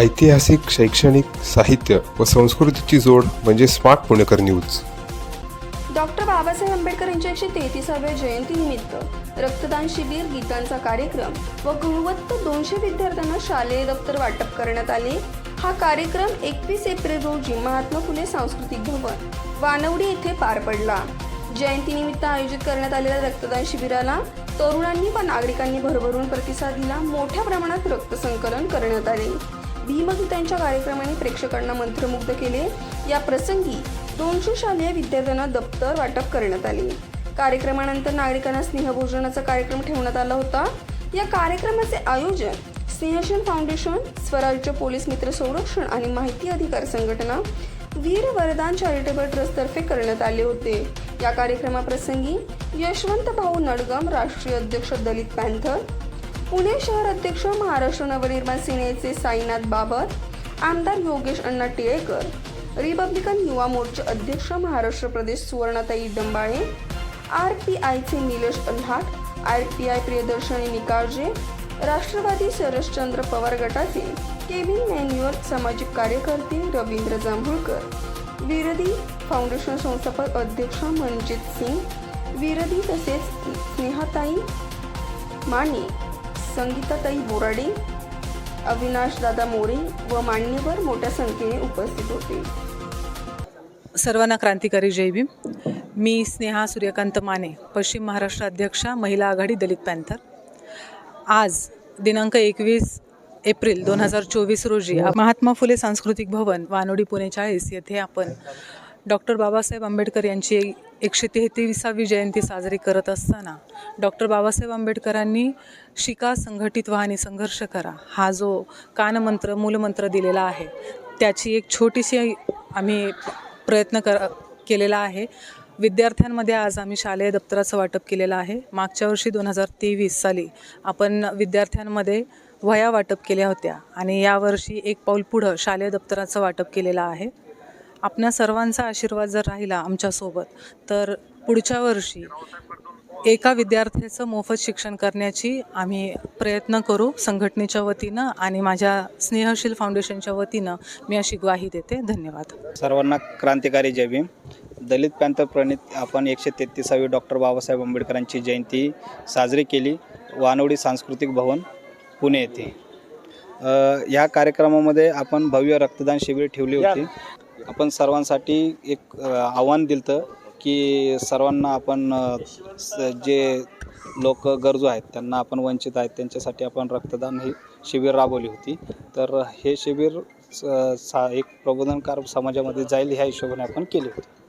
ऐतिहासिक शैक्षणिक साहित्य व संस्कृतीची जोड म्हणजे smart Punekar news. Doctor Babasaheb Ambedkar यांच्या एकशे तेहतीसाव्या जयंतीनिमित्त रक्तदान शिबिर गीतांचा कार्यक्रम व गुणवत्त दोनशे विद्यार्थ्यांना शालेय दप्तर वाटप करण्यात आले. हा कार्यक्रम एकवीस एप्रिल रोजी महात्मा फुले सांस्कृतिक भवन वानवडी येथे पार पडला. जयंतीनिमित्त आयोजित करण्यात आलेल्या रक्तदान शिबिराला तरुणांनी व नागरिकांनी भरभरून प्रतिसाद दिला. मोठ्या प्रमाणात रक्तसंकलन करण्यात आले. भीमगीतांच्या कार्यक्रमाने प्रेक्षकांना मंत्रमुग्ध केले. या प्रसंगी दोनशे शालेय विद्यार्थ्यांना दप्तर वाटप करण्यात आले. कार्यक्रमानंतर नागरिकांना स्नेहभोजनाचा कार्यक्रम ठेवण्यात आला होता. या कार्यक्रमाचे आयोजन स्नेहशन फाउंडेशन स्वराज्य पोलीस मित्र संरक्षण आणि माहिती अधिकार संघटना वीर वरदान चॅरिटेबल ट्रस्टतर्फे करण्यात आले होते. या कार्यक्रमाप्रसंगी यशवंत भाऊ नडगम राष्ट्रीय अध्यक्ष दलित पॅन्थर पुणे शहर अध्यक्ष महाराष्ट्र नवनिर्माण सेनेचे साईनाथ बाबर आमदार योगेश अण्णा टिळेकर रिपब्लिकन युवा मोर्चा अध्यक्ष महाराष्ट्र प्रदेश सुवर्णाताई डंबाळे आर पी आयचे Nilesh Alhat R P I Priyadarshini Nikalje Rashtrawadi Sharadchandra Pawar गटाचे केविन मॅन्युअल सामाजिक कार्यकर्ते रवींद्र जांभूळकर विरोधी फाउंडेशन संस्थापक अध्यक्ष मनजित सिंग विरोधी तसेच स्नेहाताई माने संगीताताई बोराडे अविनाश दादा मोरे व मान्यवर मोठ्या संख्येने उपस्थित होते. सर्वांना क्रांतिकारी जयभीम मी स्नेहा सूर्यकांत माने पश्चिम महाराष्ट्र अध्यक्षा महिला आघाडी दलित पॅन्थर. आज दिनांक एकवीस एप्रिल दोन हजार चोवीस रोजी महात्मा फुले सांस्कृतिक भवन वानोडी पुणे चाळीस येथे आपण डॉक्टर बाबासाहेब आंबेडकर यांची एकशे तेहतीसावी जयंती साजरी करत असताना डॉक्टर बाबासाहेब आंबेडकरांनी शिका संघटित व्हा आणि संघर्ष करा. हा जो कानमंत्र मूलमंत्र दिलेला आहे त्याची एक छोटीशी आम्ही प्रयत्न कर केलेला आहे. विद्यार्थ्यांमध्ये आज आम्ही शालेय दप्तराचं वाटप केलेलं आहे. मागच्या वर्षी दोन हजार तेवीस साली आपण विद्यार्थ्यांमध्ये वह्या वाटप केल्या होत्या आणि यावर्षी एक पाऊल पुढं शालेय दप्तराचं वाटप केलेलं आहे. आपणा सर्वांचा आशीर्वाद जर राहिला आमच्यासोबत तर पुढच्या वर्षी एका विद्यार्थ्याचं मोफत शिक्षण करण्याची आम्ही प्रयत्न करू संघटनेच्या वतीनं आणि माझ्या स्नेहशील फाउंडेशनच्या वतीनं मी अशी ग्वाही देते. धन्यवाद. सर्वांना क्रांतिकारी जय भीम. दलित पॅन्थर प्रणित आपण एकशे तेहतीसावी डॉक्टर बाबासाहेब आंबेडकरांची जयंती साजरी केली. वानवडी सांस्कृतिक भवन पुणे येथे. अ, या कार्यक्रमामध्ये आपण भव्य रक्तदान शिबिर ठेवली होती. आपण सर्वांसाठी एक आव्हान दिलं की सर्वांना आपण स- जे लोक गरजू आहेत त्यांना आपण वंचित आहेत त्यांच्यासाठी आपण रक्तदान ही शिबिर राबवली होती. तर हे शिबिर स- सा एक प्रबोधनकार समाजामध्ये जाईल ह्या हिशोबाने आपण केली होती.